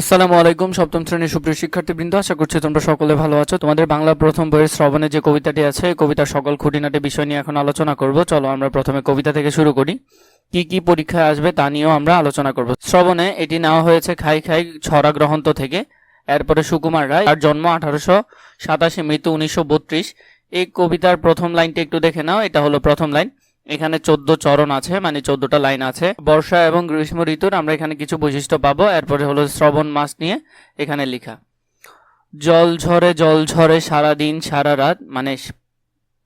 আসসালামু আলাইকুম, সপ্তম শ্রেণির সুপ্রিয় শিক্ষার্থীবৃন্দ, আশা করছি তোমরা সকলে ভালো আছো। তোমাদের বাংলা প্রথম বইয়ের শ্রবণে যে কবিতাটি আছে, এই কবিতার সকল খুঁটিনাটি বিষয় নিয়ে এখন আলোচনা করব। চলো আমরা প্রথমে কবিতা থেকে শুরু করি। কি কি পরীক্ষায় আসবে তা নিয়েও আমরা আলোচনা করব। শ্রবণে এটি নেওয়া হয়েছে খাই খাই ছড়া গ্রহন্ত থেকে। এরপরে সুকুমার রায় আর জন্ম আঠারোশো সাতাশি, মৃত্যু উনিশশো বত্রিশ। এই কবিতার প্রথম লাইনটি একটু দেখে নাও, এটা হলো প্রথম লাইন। এখানে চোদ্দ চরণ আছে মানে চোদ্দটা লাইন আছে। বর্ষা এবং গ্রীষ্ম ঋতুর আমরা এখানে কিছু বৈশিষ্ট্য পাবো। এরপরে হলো শ্রবণ মাস নিয়ে এখানে লেখা। জল ঝরে জল ঝরে সারাদিন সারা রাত মানে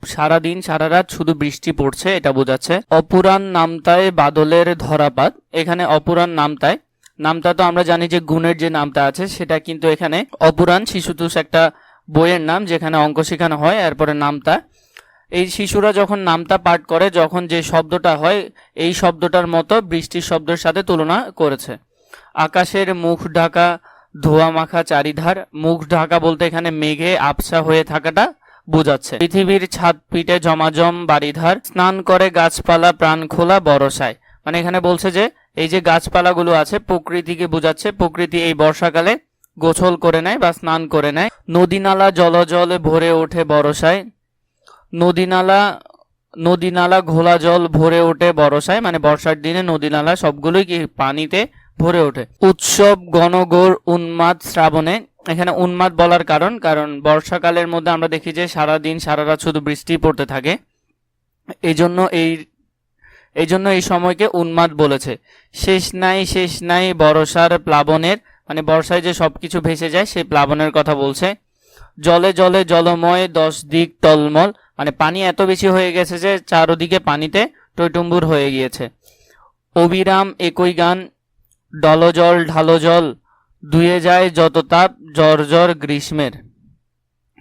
সারাদিন সারা রাত শুধু বৃষ্টি পড়ছে, এটা বোঝাচ্ছে। অপুরাণ নামতায় বাদলের ধরাপাত। এখানে অপুরাণ নামতায়। নামতা তো আমরা জানি যে গুণের যে নামতা আছে, সেটা কিন্তু এখানে অপুরাণ শিশুতোষ একটা বইয়ের নাম, যেখানে অঙ্ক শেখানো হয়। এরপরে নামতা। এই শিশুরা যখন নামতা পাঠ করে, যখন যে শব্দটা হয়, এই শব্দটার মতো বৃষ্টির শব্দের সাথে তুলনা করেছে। আকাশের মুখ ঢাকা, ধোয়া মাখা চারিধার, মুখ ঢাকা বলতে এখানে মেঘে আবসা হয়ে থাকাটা বোঝাচ্ছে। পৃথিবীর ছাদ পিঠে জমাজম বাড়িধার, স্নান করে গাছপালা প্রাণ খোলা বরসায়। মানে এখানে বলছে যে, এই যে গাছপালাগুলো আছে, প্রকৃতিকে বোঝাচ্ছে, প্রকৃতি এই বর্ষাকালে গোছল করে নেয় বা স্নান করে নেয়। নদী নালা জলজলে ভরে ওঠে বরসায়। নদী নালা নদী নালা ঘোলা জল ভরে ওঠে বর্ষায় মানে বর্ষার দিনে নদী নালা সবগুলোই কি পানিতে ভরে ওঠে। উৎসব, গণগোর, উন্মাদ, শ্রাবণে। এখানে উন্মাদ বলার কারণ কারণ বর্ষাকালের মধ্যে আমরা দেখি যে সারা দিন সারা রাত শুধু বৃষ্টি পড়তে থাকে। এই জন্য এই এই জন্য এই সময়কে উন্মাদ বলেছে। শেষ নাই শেষ নাই, বর্ষার প্লাবনের মানে বর্ষায় যে সবকিছু ভেসে যায় সেই প্লাবনের কথা বলছে। জলে জলে জলময়, দশ দিক টলমল। মানে পানি এত বেশি হয়ে গেছে যে চারদিকে পানিতে টইটুম্বুর হয়ে গিয়েছে। অবিরাম একই গান, ডলজল ঢালজল, ধুয়ে যায় যত তাপ, জ্বর জ্বর গ্রীষ্মের।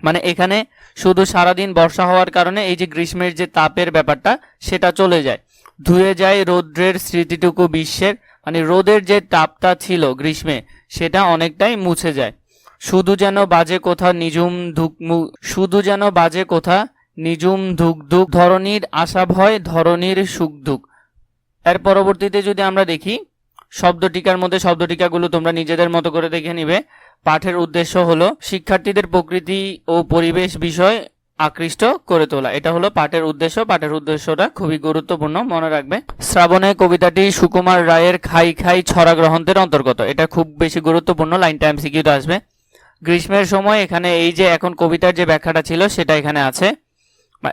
মানে এখানে শুধু সারাদিন বর্ষা হওয়ার কারণে এই যে গ্রীষ্মের যে তাপের ব্যাপারটা, সেটা চলে যায়। ধুয়ে যায় রৌদ্রের স্মৃতিটুকু বিশ্বের মানে রোদের যে তাপটা ছিল গ্রীষ্মে, সেটা অনেকটাই মুছে যায়। শুধু যেন বাজে কোথা নিজুম ধুক মু- শুধু যেন বাজে কোথা নিজুম ধুক ধুক ধরনীর আশা ভয় ধরনীর সুখ দুঃখ। এর পরবর্তীতে যদি আমরা দেখি শব্দ টিকার মধ্যে শব্দ টিকাগুলো তোমরা নিজেদের মতো করে দেখে নিবে। পাঠের উদ্দেশ্য হলো শিক্ষার্থীদের প্রকৃতি ও পরিবেশ বিষয় আকৃষ্ট করে তোলা। এটা হলো পাঠের উদ্দেশ্য। পাঠের উদ্দেশ্যটা খুবই গুরুত্বপূর্ণ, মনে রাখবে। শ্রাবণে কবিতাটি সুকুমার রায়ের খাই খাই ছড়া গ্রন্থের অন্তর্গত। এটা খুব বেশি গুরুত্বপূর্ণ, লাইন টাইম এমসিকিউতে আসবে। গ্রীষ্মের সময় এখানে এই যে এখন কবিতার যে ব্যাখ্যাটা ছিল সেটা এখানে আছে।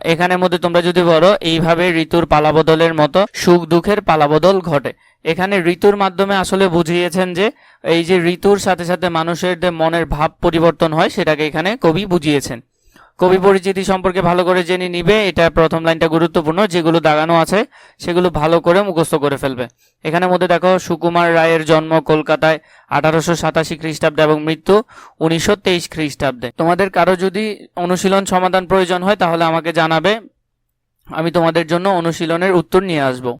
এখানের মধ্যে তোমরা যদি বলো, এইভাবে ঋতুর পালাবদলের মতো সুখ দুঃখের পালাবদল ঘটে। এখানে ঋতুর মাধ্যমে আসলে বুঝিয়েছেন যে, এই যে ঋতুর সাথে সাথে মানুষের মনের ভাব পরিবর্তন হয়, সেটাকে এখানে কবি বুঝিয়েছেন। কবি পরিচিতি সম্পর্কে ভালো করে জেনে নিবে এটা প্রথম লাইনটা গুরুত্বপূর্ণ যেগুলো দাগানো আছে সেগুলো ভালো করে মুখস্থ করে ফেলবে। এখানের মধ্যে দেখো সুকুমার রায়ের জন্ম কলকাতায় আঠারোশো সাতাশি খ্রিস্টাব্দে এবং মৃত্যু উনিশশো তেইশ খ্রিস্টাব্দে। তোমাদের কারও যদি অনুশীলন সমাধান প্রয়োজন হয় তাহলে আমাকে জানাবে। আমি তোমাদের জন্য অনুশীলনের উত্তর নিয়ে আসব।